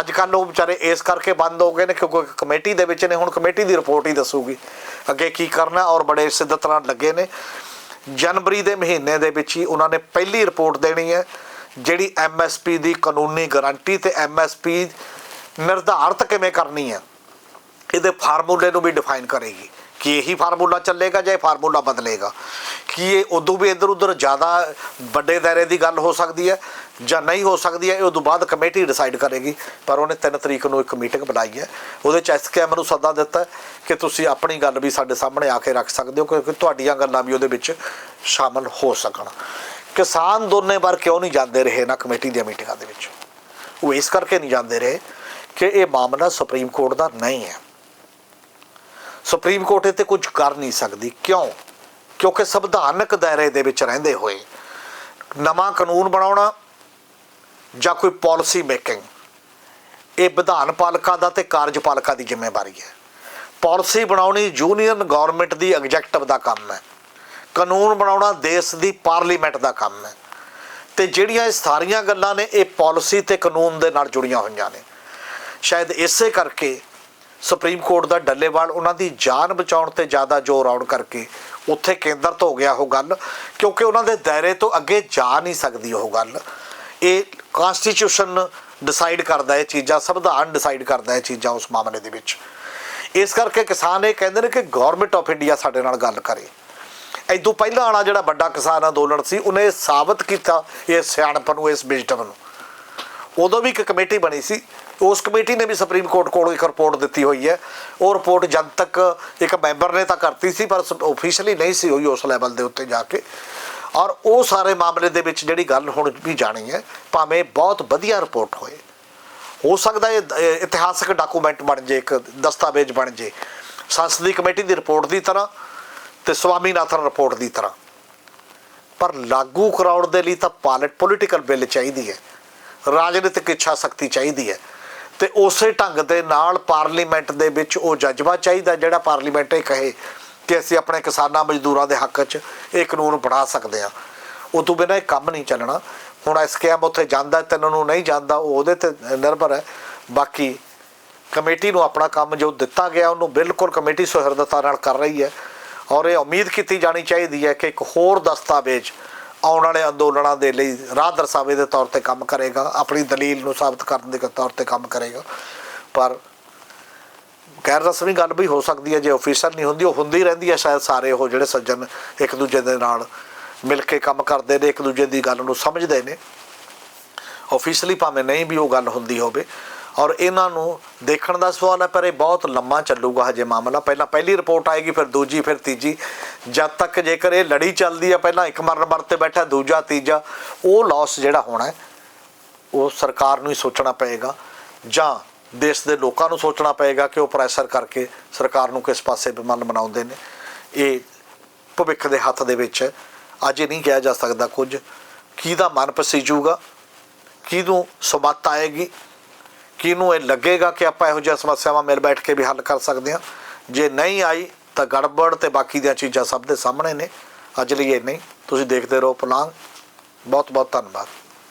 ਅੱਜ ਕੱਲ੍ਹ ਉਹ ਵਿਚਾਰੇ ਇਸ ਕਰਕੇ ਬੰਦ ਹੋ ਗਏ ਨੇ ਕਿਉਂਕਿ ਕਮੇਟੀ ਦੇ ਵਿੱਚ ਨੇ, ਹੁਣ ਕਮੇਟੀ ਦੀ ਰਿਪੋਰਟ ਹੀ ਦੱਸੂਗੀ। ਅੱਗੇ ਕੀ ਕਰਨਾ ਔਰ ਬੜੇ ਸਿੱਧਤ ਨਾਲ ਲੱਗੇ ਨੇ। ਜਨਵਰੀ ਦੇ ਮਹੀਨੇ ਦੇ ਵਿੱਚ ਹੀ ਉਹਨਾਂ ਨੇ ਪਹਿਲੀ ਰਿਪੋਰਟ ਦੇਣੀ ਹੈ। ਜਿਹੜੀ ਐਮਐਸਪੀ ਦੀ ਕਾਨੂੰਨੀ ਗਾਰੰਟੀ ਤੇ ਐਮਐਸਪੀ ਨਿਰਧਾਰਤ ਕਿਵੇਂ ਕਰਨੀ ਹੈ, ਇਹਦੇ ਫਾਰਮੂਲੇ ਨੂੰ ਵੀ ਡਿਫਾਈਨ ਕਰੇਗੀ ਕਿ ਇਹੀ ਫਾਰਮੂਲਾ ਚੱਲੇਗਾ ਜਾਂ ਇਹ ਫਾਰਮੂਲਾ ਬਦਲੇਗਾ। ਕੀ ਇਹ ਉਦੋਂ ਵੀ ਇੱਧਰ ਉੱਧਰ ਜ਼ਿਆਦਾ ਵੱਡੇ ਦਾਇਰੇ ਦੀ ਗੱਲ ਹੋ ਸਕਦੀ ਹੈ ਜਾਂ ਨਹੀਂ ਹੋ ਸਕਦੀ ਹੈ, ਇਹ ਉਦੋਂ ਬਾਅਦ ਕਮੇਟੀ ਡਿਸਾਈਡ ਕਰੇਗੀ। ਪਰ ਉਹਨੇ 3 ਤਰੀਕ ਨੂੰ ਇੱਕ ਮੀਟਿੰਗ ਬੁਲਾਈ ਹੈ। ਉਹਦੇ ਚ ਐਸਕੇਐਮ ਨੂੰ ਸੱਦਾ ਦਿੱਤਾ ਕਿ ਤੁਸੀਂ ਆਪਣੀ ਗੱਲ ਵੀ ਸਾਡੇ ਸਾਹਮਣੇ ਆ ਕੇ ਰੱਖ ਸਕਦੇ ਹੋ, ਕਿਉਂਕਿ ਤੁਹਾਡੀਆਂ ਗੱਲਾਂ ਵੀ ਉਹਦੇ ਵਿੱਚ ਸ਼ਾਮਲ ਹੋ ਸਕਣ। ਕਿਸਾਨ ਦੋਨੇ ਵਾਰ ਕਿਉਂ ਨਹੀਂ ਜਾਂਦੇ ਰਹੇ ਨਾ ਕਮੇਟੀ ਦੀਆਂ ਮੀਟਿੰਗਾਂ ਦੇ ਵਿੱਚ? ਉਹ ਇਸ ਕਰਕੇ ਨਹੀਂ ਜਾਂਦੇ ਰਹੇ ਕਿ ਇਹ ਮਾਮਲਾ ਸੁਪਰੀਮ ਕੋਰਟ ਦਾ ਨਹੀਂ ਹੈ। ਸੁਪਰੀਮ ਕੋਰਟ ਇਹ ਤੇ ਕੁਝ ਕਰ ਨਹੀਂ ਸਕਦੀ। ਕਿਉਂ? ਕਿਉਂਕਿ ਸੰਵਿਧਾਨਕ ਦਾਇਰੇ ਦੇ ਵਿੱਚ ਰਹਿੰਦੇ ਹੋਏ ਨਵਾਂ ਕਾਨੂੰਨ ਬਣਾਉਣਾ ਜਾਂ ਕੋਈ ਪਾਲਿਸੀ ਮੇਕਿੰਗ, ਇਹ ਵਿਧਾਨ ਪਾਲਿਕਾ ਦਾ ਤੇ ਕਾਰਜਪਾਲਿਕਾ ਦੀ ਜ਼ਿੰਮੇਵਾਰੀ ਹੈ। ਪਾਲਿਸੀ ਬਣਾਉਣੀ ਯੂਨੀਅਨ ਗਵਰਨਮੈਂਟ ਦੀ ਐਗਜ਼ੈਕਟਿਵ ਦਾ ਕੰਮ ਹੈ। ਕਾਨੂੰਨ ਬਣਾਉਣਾ ਦੇਸ਼ ਦੀ ਪਾਰਲੀਮੈਂਟ ਦਾ ਕੰਮ ਹੈ। ਤੇ ਜਿਹੜੀਆਂ ਇਹ ਸਾਰੀਆਂ ਗੱਲਾਂ ਨੇ, ਇਹ ਪਾਲਿਸੀ ਤੇ ਕਾਨੂੰਨ ਦੇ ਨਾਲ ਜੁੜੀਆਂ ਹੋਈਆਂ ਨੇ। ਸ਼ਾਇਦ ਇਸੇ ਕਰਕੇ ਸੁਪਰੀਮ ਕੋਰਟ ਦਾ ਡੱਲੇਵਾਲ ਉਹਨਾਂ ਦੀ ਜਾਨ ਬਚਾਉਣ ਤੇ ਜ਼ਿਆਦਾ ਜ਼ੋਰ ਆਉਣ ਕਰਕੇ ਉੱਥੇ ਕੇਂਦਰਤ ਹੋ ਗਿਆ ਉਹ ਗੱਲ, ਕਿਉਂਕਿ ਉਹਨਾਂ ਦੇ ਦਾਇਰੇ ਤੋਂ ਅੱਗੇ ਜਾ ਨਹੀਂ ਸਕਦੀ ਉਹ ਗੱਲ। ਇਹ ਕਨਸਟੀਟਿਊਸ਼ਨ ਡਿਸਾਈਡ ਕਰਦਾ, ਇਹ ਚੀਜ਼ਾਂ ਸੰਵਿਧਾਨ ਡਿਸਾਈਡ ਕਰਦਾ, ਇਹ ਚੀਜ਼ਾਂ ਉਸ ਮਾਮਲੇ ਦੇ ਵਿੱਚ। ਇਸ ਕਰਕੇ ਕਿਸਾਨ ਇਹ ਕਹਿੰਦੇ ਨੇ ਕਿ ਗਵਰਨਮੈਂਟ ਆਫ ਇੰਡੀਆ ਸਾਡੇ ਨਾਲ ਗੱਲ ਕਰੇ। ਇਦੋਂ ਪਹਿਲਾਂ ਵਾਲਾ ਜਿਹੜਾ ਵੱਡਾ ਕਿਸਾਨ ਅੰਦੋਲਨ ਸੀ, ਉਹਨੇ ਸਾਬਤ ਕੀਤਾ ਇਹ ਸਿਆਣਪ ਨੂੰ, ਇਸ ਵਿਜ਼ਡਮ ਨੂੰ। ਉਦੋਂ ਵੀ ਇੱਕ ਕਮੇਟੀ ਬਣੀ ਸੀ। ਉਸ ਕਮੇਟੀ ਨੇ ਵੀ ਸੁਪਰੀਮ ਕੋਰਟ ਕੋਲ ਇੱਕ ਰਿਪੋਰਟ ਦਿੱਤੀ ਹੋਈ ਹੈ। ਉਹ ਰਿਪੋਰਟ ਜਨਤਕ ਇੱਕ ਮੈਂਬਰ ਨੇ ਤਾਂ ਕਰਤੀ ਸੀ, ਪਰ ਆਫੀਸ਼ੀਅਲੀ ਨਹੀਂ ਸੀ ਹੋਈ ਉਸ ਲੈਵਲ ਦੇ ਉੱਤੇ ਜਾ ਕੇ। ਔਰ ਉਹ ਸਾਰੇ ਮਾਮਲੇ ਦੇ ਵਿੱਚ ਜਿਹੜੀ ਗੱਲ ਹੁਣ ਵੀ ਜਾਣੀ ਹੈ, ਭਾਵੇਂ ਬਹੁਤ ਵਧੀਆ ਰਿਪੋਰਟ ਹੋਏ। ਹੋ ਸਕਦਾ ਇਹ ਇਹ ਇਤਿਹਾਸਕ ਡਾਕੂਮੈਂਟ ਬਣ ਜੇ, ਇੱਕ ਦਸਤਾਵੇਜ਼ ਬਣ ਜੇ। ਸੰਸਦੀ ਕਮੇਟੀ ਦੀ ਰਿਪੋਰਟ ਦੀ ਤਰ੍ਹਾਂ ਤੇ ਸਵਾਮੀਨਾਥਨ ਰਿਪੋਰਟ ਦੀ ਤਰ੍ਹਾਂ। ਪਰ ਲਾਗੂ ਕਰਾਉਣ ਦੇ ਲਈ ਤਾਂ ਪਾਲਿਟ ਪੋਲੀਟੀਕਲ ਬਿੱਲ ਚਾਹੀਦੀ ਹੈ। ਰਾਜਨੀਤਿਕ ਇੱਛਾ ਸ਼ਕਤੀ ਚਾਹੀਦੀ ਹੈ। ਤੇ ਉਸੇ ਢੰਗ ਦੇ ਨਾਲ ਪਾਰਲੀਮੈਂਟ ਦੇ ਵਿੱਚ ਉਹ ਜਜ਼ਬਾ ਚਾਹੀਦਾ ਜਿਹੜਾ ਪਾਰਲੀਮੈਂਟ ਇਹ ਕਹੇ ਕਿ ਅਸੀਂ ਆਪਣੇ ਕਿਸਾਨਾਂ ਮਜ਼ਦੂਰਾਂ ਦੇ ਹੱਕ 'ਚ ਇਹ ਕਾਨੂੰਨ ਬਣਾ ਸਕਦੇ ਹਾਂ। ਉਹ ਤੋਂ ਬਿਨਾਂ ਇਹ ਕੰਮ ਨਹੀਂ ਚੱਲਣਾ। ਹੁਣ ਇਸ ਐਸਕੇਐਮ ਉੱਥੇ ਜਾਂਦਾ ਤੈਨੂੰ ਨੂੰ ਨਹੀਂ ਜਾਂਦਾ, ਉਹ ਉਹਦੇ ਤੇ ਨਿਰਭਰ ਹੈ। ਬਾਕੀ ਕਮੇਟੀ ਨੂੰ ਆਪਣਾ ਕੰਮ ਜੋ ਦਿੱਤਾ ਗਿਆ, ਉਹਨੂੰ ਬਿਲਕੁਲ ਕਮੇਟੀ ਸੁਹਿਰਦਤਾ ਨਾਲ ਕਰ ਰਹੀ ਹੈ। ਔਰ ਇਹ ਉਮੀਦ ਕੀਤੀ ਜਾਣੀ ਚਾਹੀਦੀ ਹੈ ਕਿ ਇੱਕ ਹੋਰ ਦਸਤਾਵੇਜ਼ ਆਉਣ ਵਾਲੇ ਅੰਦੋਲਨਾਂ ਦੇ ਲਈ ਰਾਹ ਦਰਸਾਵੇ ਦੇ ਤੌਰ ਤੇ ਕੰਮ ਕਰੇਗਾ, ਆਪਣੀ ਦਲੀਲ ਨੂੰ ਸਾਬਤ ਕਰਨ ਦੇ ਤੌਰ ਤੇ ਕੰਮ ਕਰੇਗਾ। ਪਰ ਗੈਰ ਰਸਮੀ ਗੱਲ ਵੀ ਹੋ ਸਕਦੀ ਹੈ, ਜੇ ਅਫੀਸ਼ਲ ਨਹੀਂ ਹੁੰਦੀ, ਉਹ ਹੁੰਦੀ ਰਹਿੰਦੀ ਹੈ ਸ਼ਾਇਦ ਸਾਰੇ ਉਹ ਜਿਹੜੇ ਸੱਜਣ ਇੱਕ ਦੂਜੇ ਦੇ ਨਾਲ ਮਿਲ ਕੇ ਕੰਮ ਕਰਦੇ ਨੇ, ਇੱਕ ਦੂਜੇ ਦੀ ਗੱਲ ਨੂੰ ਸਮਝਦੇ ਨੇ। ਆਫੀਸ਼ੀਅਲੀ ਭਾਵੇਂ ਨਹੀਂ ਵੀ ਉਹ ਗੱਲ ਹੁੰਦੀ ਹੋਵੇ ਔਰ ਇਹਨਾਂ ਨੂੰ ਦੇਖਣ ਦਾ ਸਵਾਲ ਹੈ, ਪਰ ਇਹ ਬਹੁਤ ਲੰਮਾ ਚੱਲੂਗਾ ਹਜੇ ਮਾਮਲਾ। ਪਹਿਲਾਂ ਪਹਿਲੀ ਰਿਪੋਰਟ ਆਏਗੀ, ਫਿਰ ਦੂਜੀ, ਫਿਰ ਤੀਜੀ। ਜਦ ਤੱਕ ਜੇਕਰ ਇਹ ਲੜੀ ਚੱਲਦੀ ਹੈ, ਪਹਿਲਾਂ ਇੱਕ ਮਰਨ ਮਰ ਤੇ ਬੈਠਾ, ਦੂਜਾ, ਤੀਜਾ, ਉਹ ਲਾਸ ਜਿਹੜਾ ਹੋਣਾ ਹੈ, ਉਹ ਸਰਕਾਰ ਨੂੰ ਹੀ ਸੋਚਣਾ ਪਏਗਾ। ਜਾਂ ਦੇਸ਼ ਦੇ ਲੋਕਾਂ ਨੂੰ ਸੋਚਣਾ ਪਏਗਾ ਕਿ ਉਹ ਪ੍ਰੈਸ਼ਰ ਕਰਕੇ ਸਰਕਾਰ ਨੂੰ ਕਿਸ ਪਾਸੇ ਮਨ ਬਣਾਉਂਦੇ ਨੇ। ਇਹ ਭਵਿੱਖ ਦੇ ਹੱਥ ਦੇ ਵਿੱਚ ਹੈ ਅੱਜ ਇਹ ਨਹੀਂ ਕਿਹਾ ਜਾ ਸਕਦਾ ਕੁਝ। ਕਿਹਦਾ ਮਨ ਪਸੀਜੂਗਾ? ਕਿਹਨੂੰ ਸਮੱਤ ਆਏਗੀ? ਕਿਹਨੂੰ ਇਹ ਲੱਗੇਗਾ ਕਿ ਆਪਾਂ ਇਹੋ ਜਿਹੀਆਂ ਸਮੱਸਿਆਵਾਂ ਮਿਲ ਬੈਠ ਕੇ ਵੀ ਹੱਲ ਕਰ ਸਕਦੇ ਹਾਂ? ਜੇ ਨਹੀਂ ਆਈ, ਤਾਂ ਗੜਬੜ ਤੇ ਬਾਕੀ ਦੀਆਂ ਚੀਜ਼ਾਂ ਸਭ ਦੇ ਸਾਹਮਣੇ ਨੇ। ਅੱਜ ਲਈ ਇਹ ਨਹੀਂ। ਤੁਸੀਂ ਦੇਖਦੇ ਰਹੋ ਪਲਾਂਗ ਬਹੁਤ ਬਹੁਤ ਧੰਨਵਾਦ।